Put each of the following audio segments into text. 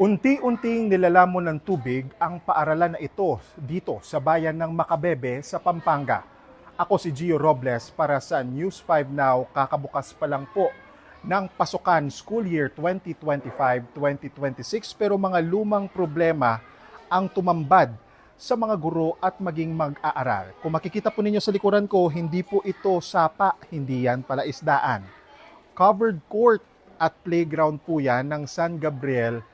Unti-unting nilalamon ng tubig ang paaralan na ito dito sa bayan ng Makabebe sa Pampanga. Ako si Gio Robles para sa News 5 Now kakabukas pa lang po ng pasukan school year 2025-2026 pero mga lumang problema ang tumambad sa mga guro at maging mag-aaral. Kung makikita po ninyo sa likuran ko, hindi po ito sapa, hindi yan pala isdaan. Covered court at playground po yan ng San Gabriel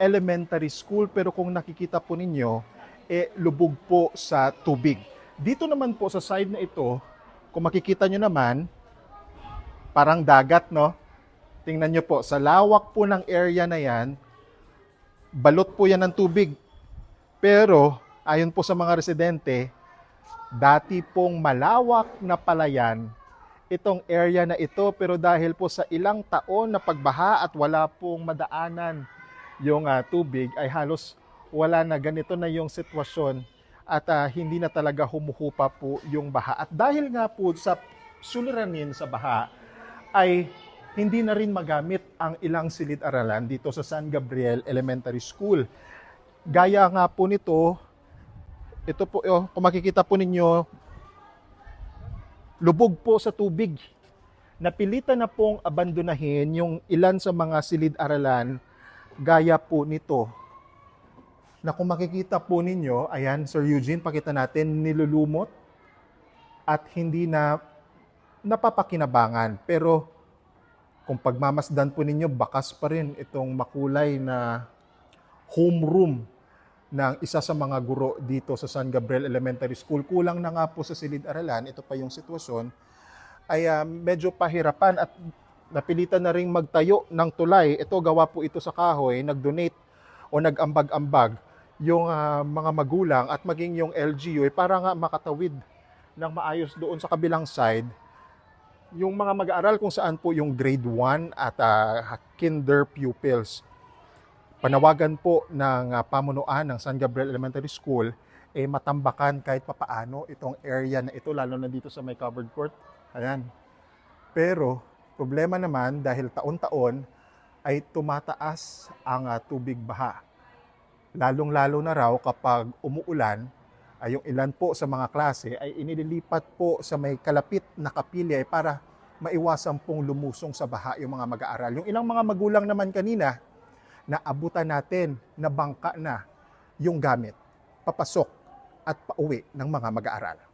Elementary School pero kung nakikita po ninyo, eh, lubog po sa tubig. Dito naman po sa side na ito, kung makikita nyo naman, parang dagat, no? Tingnan nyo po, sa lawak po ng area na yan, balot po yan ng tubig. Pero, ayon po sa mga residente, dati pong malawak na palayan itong area na ito pero dahil po sa ilang taon na pagbaha at wala pong madaanan yung ah, tubig ay halos wala na ganito na yung sitwasyon at ah, hindi na talaga humuhupa po yung baha. At dahil nga po sa suliranin sa baha ay hindi na rin magamit ang ilang silid-aralan dito sa San Gabriel Elementary School. Gaya nga po nito, ito po, oh, kung makikita po ninyo, lubog po sa tubig. Napilitan na pong abandonahin yung ilan sa mga silid-aralan gaya po nito. Na kung makikita po ninyo, ayan, Sir Eugene, pakita natin, nilulumot at hindi na napapakinabangan. Pero kung pagmamasdan po ninyo, bakas pa rin itong makulay na homeroom ng isa sa mga guro dito sa San Gabriel Elementary School. Kulang na nga po sa silid-aralan, ito pa yung sitwasyon, ay ah, medyo pahirapan at napilitan na ring magtayo ng tulay. Ito, gawa po ito sa kahoy, nag-donate o nag-ambag-ambag yung ah, mga magulang at maging yung LGU eh, para nga makatawid ng maayos doon sa kabilang side yung mga mag-aaral kung saan po yung grade 1 at ah, kinder pupils. Panawagan po ng ah, pamunuan ng San Gabriel Elementary School eh matambakan kahit papaano itong area na ito lalo na dito sa may covered court. Ayan. Pero problema naman dahil taon-taon ay tumataas ang ah, tubig baha. Lalong-lalo na raw kapag umuulan ay yung ilan po sa mga klase ay inililipat po sa may kalapit na kapilya para maiwasan pong lumusong sa baha yung mga mag-aaral. Yung ilang mga magulang naman kanina, naabutan natin na bangka na yung gamit, papasok at pauwi ng mga mag-aaral.